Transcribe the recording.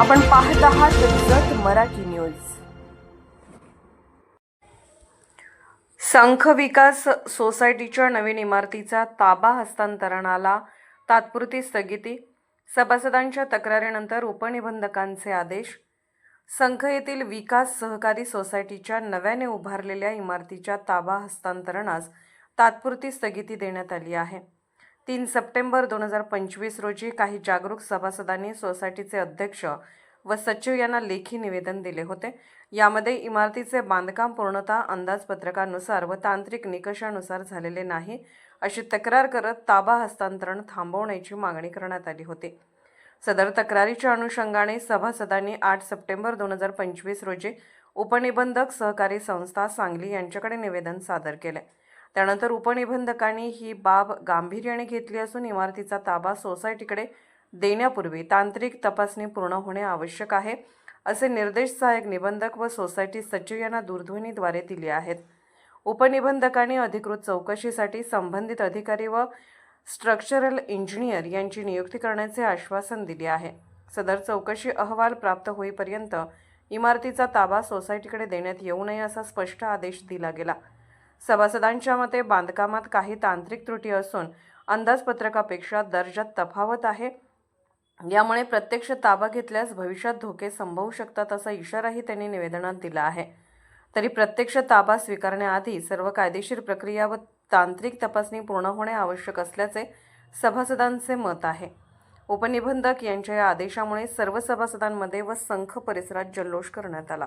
आपण पाहत आहात जत मराठी न्यूज. संख विकास सोसायटीच्या नवीन इमारतीचा ताबा हस्तांतरणाला तात्पुरती स्थगिती सभासदांच्या तक्रारीनंतर उपनिबंधकांचे आदेश. संख येथील विकास सहकारी सोसायटीच्या नव्याने उभारलेल्या इमारतीच्या ताबा हस्तांतरणास तात्पुरती स्थगिती देण्यात आली आहे. तीन सप्टेंबर दोन हजार पंचवीस रोजी काही जागरूक सभासदांनी सोसायटीचे अध्यक्ष व सचिव यांना लेखी निवेदन दिले होते. यामध्ये इमारतीचे बांधकाम पूर्णतः अंदाजपत्रकानुसार व तांत्रिक निकषानुसार झालेले नाही अशी तक्रार करत ताबा हस्तांतरण थांबवण्याची मागणी करण्यात आली होती. सदर तक्रारीच्या अनुषंगाने सभासदांनी आठ सप्टेंबर दोन हजार पंचवीस रोजी उपनिबंधक सहकारी संस्था सांगली यांच्याकडे निवेदन सादर केले. त्यानंतर उपनिबंधकांनी ही बाब गांभीर्याने घेतली असून इमारतीचा ताबा सोसायटीकडे देण्यापूर्वी तांत्रिक तपासणी पूर्ण होणे आवश्यक आहे असे निर्देश सहाय्यक निबंधक व सोसायटी सचिव यांना दूरध्वनीद्वारे दिले आहेत. उपनिबंधकांनी अधिकृत चौकशीसाठी संबंधित अधिकारी व स्ट्रक्चरल इंजिनियर यांची नियुक्ती करण्याचे आश्वासन दिले आहे. सदर चौकशी अहवाल प्राप्त होईपर्यंत इमारतीचा ताबा सोसायटीकडे देण्यात येऊ नये असा स्पष्ट आदेश दिला गेला. सभासदांच्या मते बांधकामात काही तांत्रिक त्रुटी असून अंदाजपत्रकापेक्षा दर्जात तफावत आहे. यामुळे प्रत्यक्ष ताबा घेतल्यास भविष्यात धोके संभवू शकतात असा इशाराही त्यांनी निवेदनात दिला आहे. तरी प्रत्यक्ष ताबा स्वीकारण्याआधी सर्व कायदेशीर प्रक्रिया व तांत्रिक तपासणी पूर्ण होणे आवश्यक असल्याचे सभासदांचे मत आहे. उपनिबंधक यांच्या या आदेशामुळे सर्व सभासदांमध्ये व संख परिसरात जल्लोष करण्यात आला.